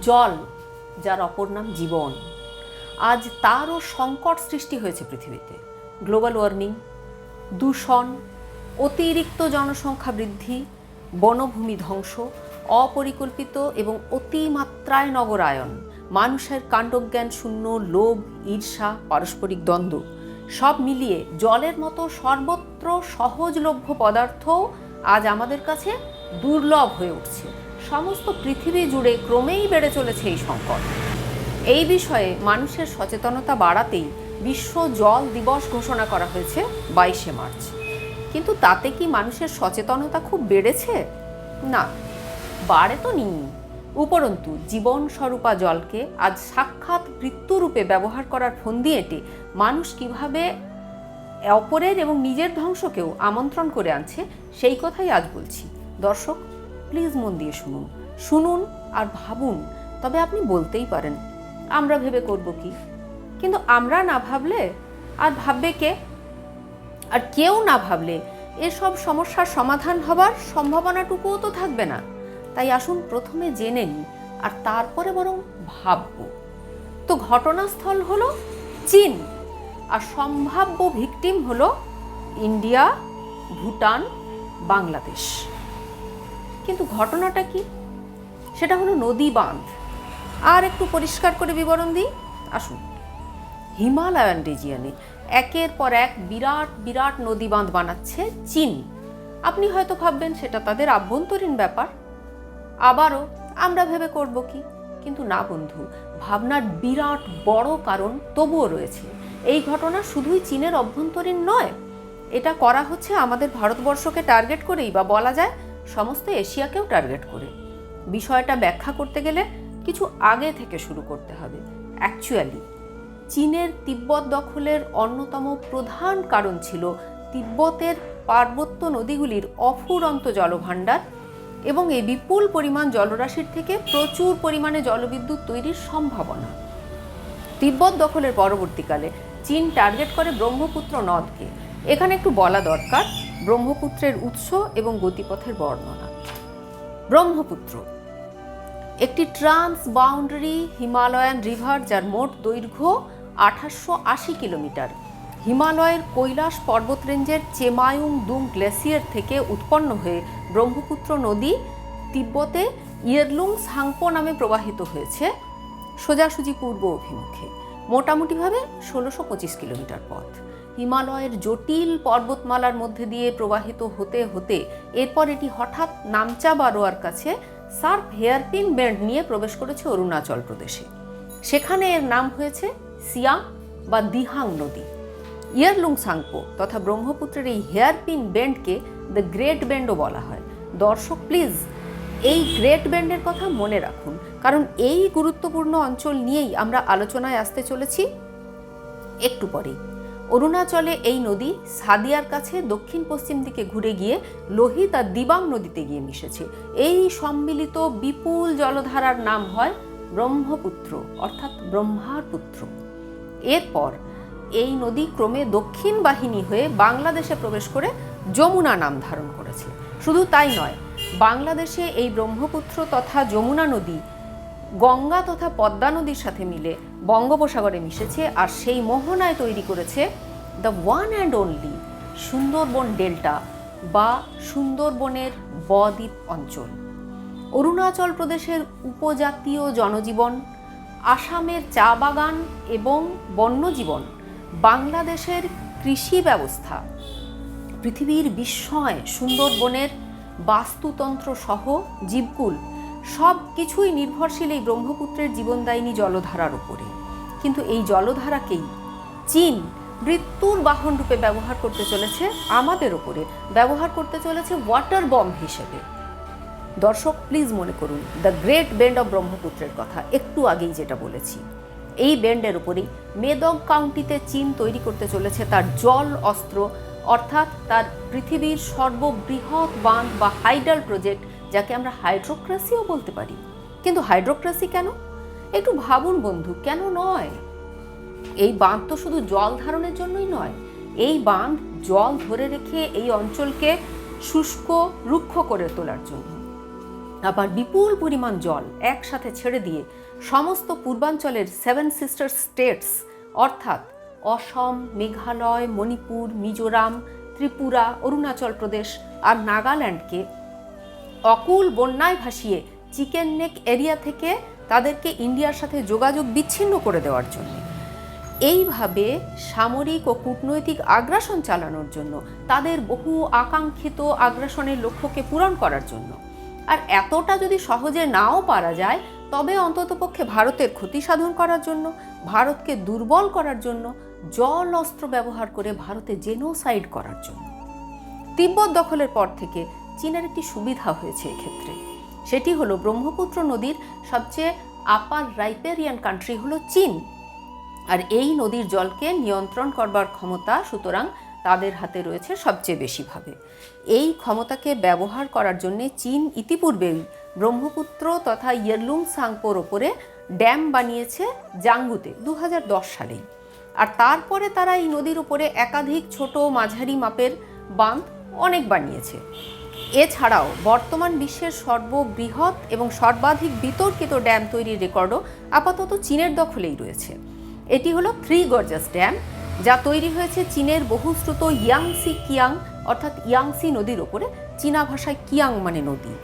জল, যার অপর নাম জীবন। আজ তারও সংকট সৃষ্টি হয়েছে পৃথিবীতে। গ্লোবাল ওয়ার্মিং, দূষণ, অতিরিক্ত জনসংখ্যা বৃদ্ধি, বনভূমি ধ্বংস, অপরিকল্পিত এবং অতিমাত্রায় নগরায়ন, মানুষের কাণ্ডজ্ঞান শূন্য, লোভ, ঈর্ষা, পারস্পরিক দ্বন্দ্ব, সব মিলিয়ে জলের মতো সর্বত্র সহজলভ্য পদার্থ আজ আমাদের কাছে দুর্লভ হয়ে উঠছে। সমস্ত পৃথিবী জুড়ে ক্রমেই বেড়ে চলেছে এই সংকট। এই বিষয়ে মানুষের সচেতনতা বাড়াতেই বিশ্ব জল দিবস ঘোষণা করা হয়েছে বাইশে মার্চ। কিন্তু তাতে কি মানুষের সচেতনতা খুব বেড়েছে? না, বাড়ে তো নি উপরন্তু, জীবন স্বরূপা জলকে আজ সাক্ষাৎ মৃত্যুরূপে ব্যবহার করার ফন্দি এঁটে মানুষ কীভাবে অপরের এবং নিজের ধ্বংসকেও আমন্ত্রণ করে আনছে, সেই কথাই আজ বলছি। দর্শক প্লিজ মন দিয়ে শুনুন। শুনুন আর ভাবুন, তবে আপনি বলতেই পারেন, আমরা ভেবে করব কি? কিন্তু আমরা না ভাবলে আর ভাববে কে? আর কেউ না ভাবলে এসব সমস্যার সমাধান হবার সম্ভাবনাটুকুও তো থাকবে না। তাই আসুন প্রথমে জেনে নিই, আর তারপরে বরং ভাবব। তো ঘটনাস্থল হলো চীন, আর সম্ভাব্য ভিকটিম হলো ইন্ডিয়া, ভুটান, বাংলাদেশ। কিন্তু ঘটনাটা কি? সেটা হলো নদী বাঁধ। আর একটু পরিষ্কার করে বিবরণ দিই। আসুন। হিমালয়ান রিজিয়নে একের পর এক বিরাট বিরাট নদী বাঁধ বানাচ্ছে চীন। আপনি হয়তো ভাববেন, সেটা তাদের আভ্যন্তরীণ ব্যাপার। আবারও আমরা ভেবে করব কি? কিন্তু না বন্ধু, ভাবনার বিরাট বড় কারণ তবুও রয়েছে। এই ঘটনা শুধুই চীনের অভ্যন্তরীণ নয়, এটা করা হচ্ছে আমাদের ভারতবর্ষকে টার্গেট করেই বা বলা যায় সমস্ত এশিয়াকেও টার্গেট করে। বিষয়টা ব্যাখ্যা করতে গেলে কিছু আগে থেকে শুরু করতে হবে। অ্যাকচুয়ালি চীনের তিব্বত দখলের অন্যতম প্রধান কারণ ছিল তিব্বতের পার্বত্য নদীগুলির অফুরন্ত জলভাণ্ডার এবং এই বিপুল পরিমাণ জলরাশির থেকে প্রচুর পরিমাণে জলবিদ্যুৎ তৈরির সম্ভাবনা। তিব্বত দখলের পরবর্তীকালে চীন টার্গেট করে ব্রহ্মপুত্র নদকে। এখানে একটু বলা দরকার ব্রহ্মপুত্রের উৎস এবং গতিপথের বর্ণনা। ব্রহ্মপুত্র, একটি ট্রান্স বাউন্ডারি হিমালয়ান রিভার যার মোট দৈর্ঘ্য আঠাশশো আশি কিলোমিটার। হিমালয়ের কৈলাস পর্বত রেঞ্জের চেমায়ুং দুং গ্লেসিয়ার থেকে উৎপন্ন হয়ে ব্রহ্মপুত্র নদী তিব্বতে ইয়েরলুং সাংপো নামে প্রবাহিত হয়েছে। সোজাসুজি পূর্ব অভিমুখে, মোটামুটিভাবে ষোলোশো পঁচিশ কিলোমিটার পথ। হিমালয়ের জটিল পর্বতমালার মধ্যে দিয়ে প্রবাহিত হতে হতে এরপর এটি হঠাৎ নামচা বারোয়ার কাছে সার্ফ হেয়ারপিন ব্যান্ড নিয়ে প্রবেশ করেছে অরুণাচল প্রদেশে। সেখানে এর নাম হয়েছে সিয়াং বা দিহাং নদী। ইয়ারলুং সাংপো তথা ব্রহ্মপুত্রের এই হেয়ারপিন ব্যান্ডকে দ্য গ্রেট ব্যান্ডও বলা হয়। দর্শক, প্লিজ, এই গ্রেট ব্যান্ডের কথা মনে রাখুন, কারণ এই গুরুত্বপূর্ণ অঞ্চল নিয়েই আমরা আলোচনায় আসতে চলেছি। একটু পরেই। অরুণাচলে এই নদী সাদিয়ার কাছে দক্ষিণ পশ্চিম দিকে ঘুরে গিয়ে লোহিত আর দিবাং নদীতে গিয়ে মিশেছে। এই সম্মিলিত বিপুল জলধারার নাম হয় ব্রহ্মপুত্র, অর্থাৎ ব্রহ্মার পুত্র। এরপর এই নদী ক্রমে দক্ষিণ বাহিনী হয়ে বাংলাদেশে প্রবেশ করে যমুনা নাম ধারণ করেছে। শুধু তাই নয়, বাংলাদেশে এই ব্রহ্মপুত্র তথা যমুনা নদী গঙ্গা তথা পদ্মা নদীর সাথে মিলে বঙ্গোপসাগরে মিশেছে আর সেই মোহনায় তৈরি করেছে the one and only Sundarban delta বা সুন্দরবনের বদ্বীপ অঞ্চল। অরুণাচল প্রদেশের উপজাতীয় জনজীবন, আসামের চা বাগান এবং বন্যজীবন, বাংলাদেশের কৃষি ব্যবস্থা, পৃথিবীর বিস্ময়, সুন্দরবনের বাস্তুতন্ত্র সহ জীবকুল সব কিছুই নির্ভরশীল এই ব্রহ্মপুত্রের জীবনদায়িনী জলধারার উপরে। কিন্তু এই জলধারাকেই চীন মৃত্যুর বাহন রূপে ব্যবহার করতে চলেছে আমাদের ওপরে। ব্যবহার করতে চলেছে ওয়াটার বম্ব হিসেবে। দর্শক প্লিজ মনে করুন দ্য গ্রেট বেন্ড অফ ব্রহ্মপুত্রের কথা, একটু আগেই যেটা বলেছি। এই বেন্ডের উপরেই মেদক কাউন্টিতে চীন তৈরি করতে চলেছে তার জল অস্ত্র, অর্থাৎ তার পৃথিবীর সর্ববৃহৎ বাঁধ বা হাইডাল প্রজেক্ট যাকে আমরা হাইড্রোক্রাসিও বলতে পারি। কিন্তু হাইড্রোক্রাসি কেন? একটু ভাবুন বন্ধু, কেন নয়? এই বাঁধ তো শুধু জল ধারণের জন্যই নয়, এই বাঁধ জল ধরে রেখে এই অঞ্চলকে শুষ্ক, রুক্ষ করে তোলার জন্য। আবার বিপুল পরিমাণ জল একসাথে ছেড়ে দিয়ে সমস্ত পূর্বাঞ্চলের সেভেন সিস্টার স্টেটস, অর্থাৎ অসম, মেঘালয়, মণিপুর, মিজোরাম, ত্রিপুরা, অরুণাচল প্রদেশ আর নাগাল্যান্ডকে অকুল বন্যায় ভাসিয়ে চিকেন নেক এরিয়া থেকে তাদেরকে ইন্ডিয়ার সাথে যোগাযোগ বিচ্ছিন্ন করে দেওয়ার জন্য। এইভাবে সামরিক ও কূটনৈতিক আগ্রাসন চালানোর জন্য, তাদের বহু আকাঙ্ক্ষিত আগ্রাসনের লক্ষ্যকে পূরণ করার জন্য। আর এতটা যদি সহজে নাও পারা যায়, তবে অন্ততপক্ষে ভারতের ক্ষতি সাধন করার জন্য, ভারতকে দুর্বল করার জন্য, জল অস্ত্র ব্যবহার করে ভারতে জেনোসাইড করার জন্য। তিব্বত দখলের পর থেকে চীনের একটি সুবিধা হয়েছে এক্ষেত্রে। সেটি হলো ব্রহ্মপুত্র নদীর সবচেয়ে আপার রাইপেরিয়ান কান্ট্রি হলো চীন। আর এই নদীর জলকে নিয়ন্ত্রণ করবার ক্ষমতা সুতরাং তাদের হাতে রয়েছে সবচেয়ে বেশিভাবে এই ক্ষমতাকে ব্যবহার করার জন্যে চীন ইতিপূর্বেই ব্রহ্মপুত্র তথা ইয়েরলুং সাংপোর ওপরে ড্যাম বানিয়েছে জাঙ্গুতে দু হাজার দশ সালেই। আর তারপরে তারা এই নদীর উপরে একাধিক ছোট মাঝারি মাপের বাঁধ অনেক বানিয়েছে। এছাড়াও বর্তমান বিশ্বের সর্ববৃহৎ এবং সর্বাধিক বিতর্কিত ড্যাম তৈরির রেকর্ডও আপাতত চীনের দখলেই রয়েছে। এটি হলো থ্রি গর্জাস ড্যাম, যা তৈরি হয়েছে চীনের বহুশ্রুত ইয়াংসি কিয়াং, অর্থাৎ ইয়াংসি নদীর ওপরে, চীনা ভাষায় কিয়াং মানে নদী।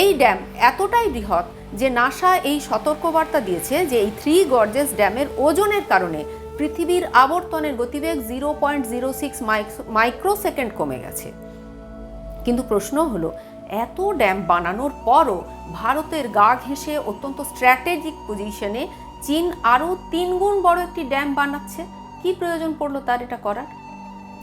এই ড্যাম এতটাই বৃহৎ যে নাসা এই সতর্কবার্তা দিয়েছে যে এই থ্রি গর্জেস ড্যামের ওজনের কারণে পৃথিবীর আবর্তনের গতিবেগ zero point zero six microsecond কমে গেছে। কিন্তু প্রশ্ন হলো, এত ড্যাম বানানোর পরও ভারতের গা ঘেঁষে অত্যন্ত স্ট্র্যাটেজিক পজিশনে চীন আরও তিনগুণ বড় একটি ড্যাম বানাচ্ছে। কি প্রয়োজন পড়ল তার এটা করার?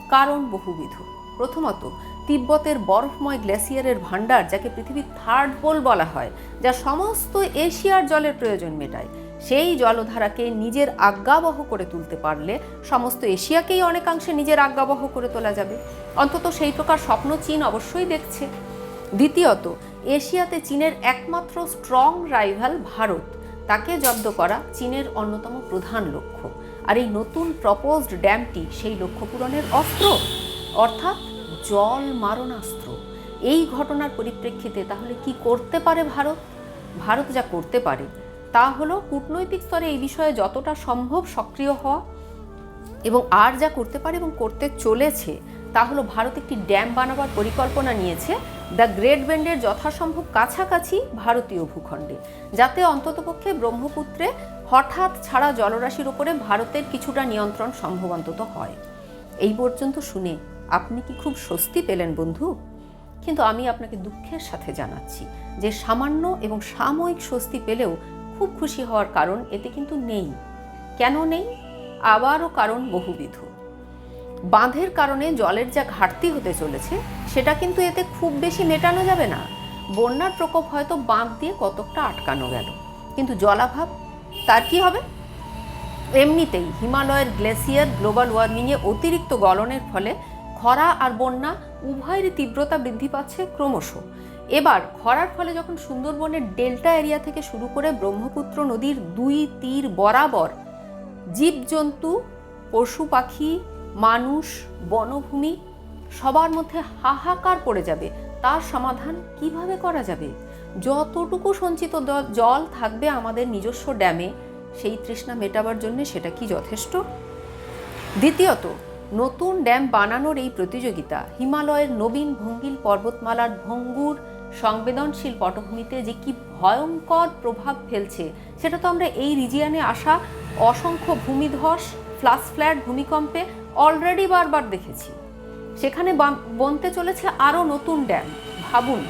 কারণ বহুবিধ। প্রথমত, তিব্বতের বরফময় গ্লেসিয়ারের ভাণ্ডার, যাকে পৃথিবীর থার্ড পোল বলা হয়, যা সমস্ত এশিয়ার জলের প্রয়োজন মেটায়। সেই জলধারাকে নিজের আজ্ঞাবহ করে তুলতে পারলে সমস্ত এশিয়াকেই অনেকাংশে নিজের আজ্ঞাবহ করে তোলা যাবে। অন্তত সেই প্রকার স্বপ্ন চীন অবশ্যই দেখছে। দ্বিতীয়ত, এশিয়াতে চীনের একমাত্র স্ট্রং রাইভাল ভারত। তাকে জব্দ করা চীনের অন্যতম প্রধান লক্ষ্য। আর এই নতুন প্রপোজড ড্যামটি সেই লক্ষ্য পূরণের অস্ত্র? অর্থাৎ জল মারণাস্ত্র। এই ঘটনার পরিপ্রেক্ষিতে তাহলে কি করতে পারে ভারত? ভারত যা করতে পারে তা হলো কূটনৈতিক স্তরে এই বিষয়ে যতটা সম্ভব সক্রিয় হওয়া এবং আর যা করতে পারে এবং করতে চলেছে, তা হলো ভারত একটি ড্যাম বানাবার পরিকল্পনা নিয়েছে। দ্য গ্রেট বেন্ডের যথাসম্ভব কাছাকাছি ভারতীয় ভূখণ্ডে, যাতে অন্ততপক্ষে ব্রহ্মপুত্রে হঠাৎ ছাড়া জলরাশির ওপরে ভারতের কিছুটা নিয়ন্ত্রণ সম্ভব অন্তত হয়। এই পর্যন্ত শুনে আপনি কি খুব স্বস্তি পেলেন বন্ধু? কিন্তু আমি আপনাকে দুঃখের সাথে জানাচ্ছি যে সামান্য এবং সাময়িক স্বস্তি পেলেও খুব খুশি হওয়ার কারণ এতে কিন্তু নেই। কেন নেই? আবারও কারণ বহুবিধ। বাঁধের কারণে জলের যা ঘাটতি হতে চলেছে, সেটা কিন্তু এতে খুব বেশি মেটানো যাবে না। বন্যার প্রকোপ হয়তো বাঁধ দিয়ে কতকটা আটকানো গেল। কিন্তু জলাভাব, তার কি হবে? এমনিতেই হিমালয়ের গ্লেসিয়ার গ্লোবাল ওয়ার্মিংয়ে অতিরিক্ত গলনের ফলে খরা আর বন্যা উভয়েরই তীব্রতা বৃদ্ধি পাচ্ছে ক্রমশ। এবার খরার ফলে যখন সুন্দরবনের ডেল্টা এরিয়া থেকে শুরু করে ব্রহ্মপুত্র নদীর দুই তীর বরাবর জীবজন্তু, পশু পাখি, মানুষ, বনভূমি সবার মধ্যে হাহাকার পড়ে যাবে। তার সমাধান কীভাবে করা যাবে? যতটুকু সঞ্চিত জল থাকবে আমাদের নিজস্ব ড্যামে, সেই তৃষ্ণা মেটাবার জন্য সেটা কি যথেষ্ট? দ্বিতীয়ত, নতুন ড্যাম বানানোর এই প্রতিযোগিতা হিমালয়ের নবীন ভঙ্গিল পর্বতমালার ভঙ্গুর সংবেদনশীল পটভূমিতে যে কি ভয়ঙ্কর প্রভাব ফেলছে, সেটা তো আমরা এই রিজিয়ানে আসা অসংখ্য ভূমিধস, ফ্লাশ ফ্ল্যাট, ভূমিকম্পে অলরেডি বারবার দেখেছি। সেখানে বনতে চলেছে আরও নতুন ড্যাম। ভাবুন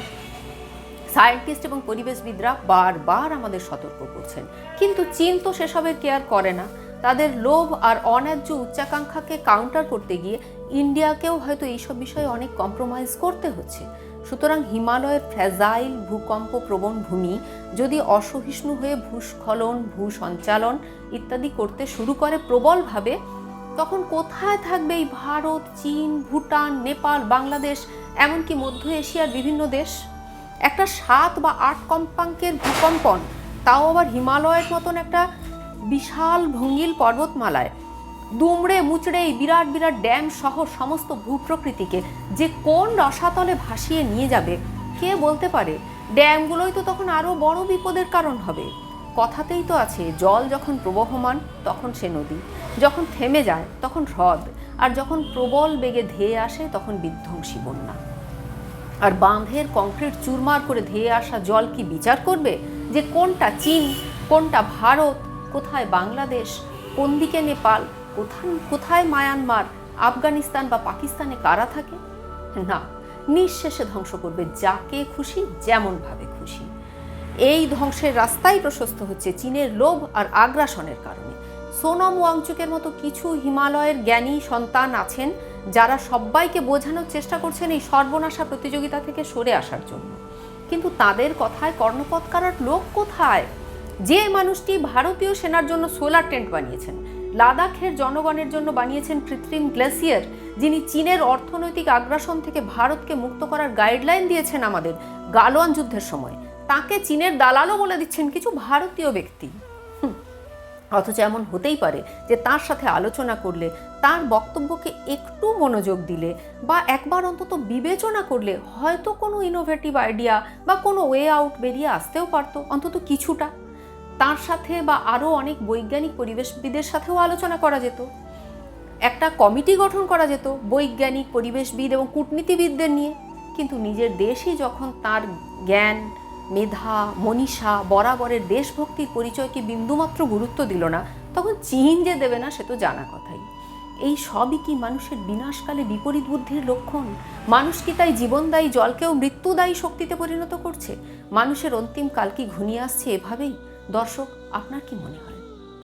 সায়েন্টিস্ট এবং পরিবেশবিদরা বারবার আমাদের সতর্ক করছেন। কিন্তু চীন তো সেসবের কেয়ার করে না। তাদের লোভ আর অন্যায্য উচ্চাকাঙ্ক্ষাকে কাউন্টার করতে গিয়ে ইন্ডিয়াকেও হয়তো এইসব বিষয়ে অনেক কম্প্রোমাইজ করতে হচ্ছে। সুতরাং হিমালয়ের ফ্র্যাজাইল ভূকম্প প্রবণ ভূমি, যদি অসহিষ্ণু হয়ে ভূস্খলন, ভূসঞ্চালন ইত্যাদি করতে শুরু করে প্রবলভাবে, তখন কোথায় থাকবে এই ভারত, চীন, ভুটান, নেপাল, বাংলাদেশ, এমনকি মধ্য এশিয়ার বিভিন্ন দেশ? একটা সাত বা আট কম্পাঙ্কের ভূকম্পন, তাও আবার হিমালয়ের মতন একটা বিশাল ভঙ্গিল পর্বতমালায়। দুমড়ে মুচড়ে এই বিরাট বিরাট ড্যাম সহ সমস্ত ভূপ্রকৃতিকে যে কোন রসাতলে ভাসিয়ে নিয়ে যাবে, কে বলতে পারে? ড্যামগুলোই তো তখন আরও বড় বিপদের কারণ হবে। কথাতেই তো আছে, জল যখন প্রবহমান, তখন সে নদী। যখন থেমে যায়, তখন হ্রদ। আর যখন প্রবল বেগে ধেয়ে আসে, তখন বিধ্বংসী বন্যা। আর বাঁধের কংক্রিট চুরমার করে ধেয়ে আসা জল কি বিচার করবে? যে কোনটা চীন, কোনটা ভারত, কোথায় বাংলাদেশ, কোন দিকে নেপাল কোথায় কোথায় মায়ানমার? আফগানিস্তান বা পাকিস্তানে কারা থাকে? না, নিঃশেষে ধ্বংস করবে যাকে খুশি, যেমনভাবে খুশি। এই ধ্বংসের রাস্তাই প্রশস্ত হচ্ছে চীনের লোভ আর আগ্রাসনের কারণে। সোনম ওয়াংচুকের মতো কিছু হিমালয়ের জ্ঞানী সন্তান আছেন যারা সবাইকে বোঝানোর চেষ্টা করছেন এই সর্বনাশা প্রতিযোগিতা থেকে সরে আসার জন্য। কিন্তু তাদের কথায় কর্ণপথ কারার লোক কোথায়? যে মানুষটি ভারতীয় সেনার জন্য সোলার টেন্ট বানিয়েছেন লাদাখের জনগণের জন্য বানিয়েছেন কৃত্রিম গ্লেসিয়ার, যিনি চীনের অর্থনৈতিক আগ্রাসন থেকে ভারতকে মুক্ত করার গাইডলাইন দিয়েছেন আমাদের গালোয়ান যুদ্ধের সময়। তাকে চীনের দালালও বলে দিচ্ছেন কিছু ভারতীয় ব্যক্তি। অথচ এমন হতেই পারে যে তার সাথে আলোচনা করলে, তার বক্তব্যকে একটু মনোযোগ দিলে বা একবার অন্তত বিবেচনা করলে হয়তো কোনো ইনোভেটিভ আইডিয়া বা কোনো ওয়ে আউট বেরিয়ে আসতেও পারতো, অন্তত কিছুটা। তার সাথে বা আরও অনেক বৈজ্ঞানিক পরিবেশবিদের সাথেও আলোচনা করা যেত। একটা কমিটি গঠন করা যেত বৈজ্ঞানিক পরিবেশবিদ এবং কূটনীতিবিদদের নিয়ে। কিন্তু নিজের দেশই যখন তার জ্ঞান, মেধা, মনীষা, বরাবরের দেশভক্তির পরিচয়কে বিন্দুমাত্র গুরুত্ব দিল না, তখন চীন যে দেবে না সে তো জানা কথাই। এই সবই কি মানুষের বিনাশকালে বিপরীত বুদ্ধির লক্ষণ? মানুষ কি তাই জীবনদায়ী জলকেও মৃত্যুদায়ী শক্তিতে পরিণত করছে? মানুষের অন্তিম কাল কি ঘনিয়ে আসছে এভাবেই? দর্শক আপনার কি মনে হয়?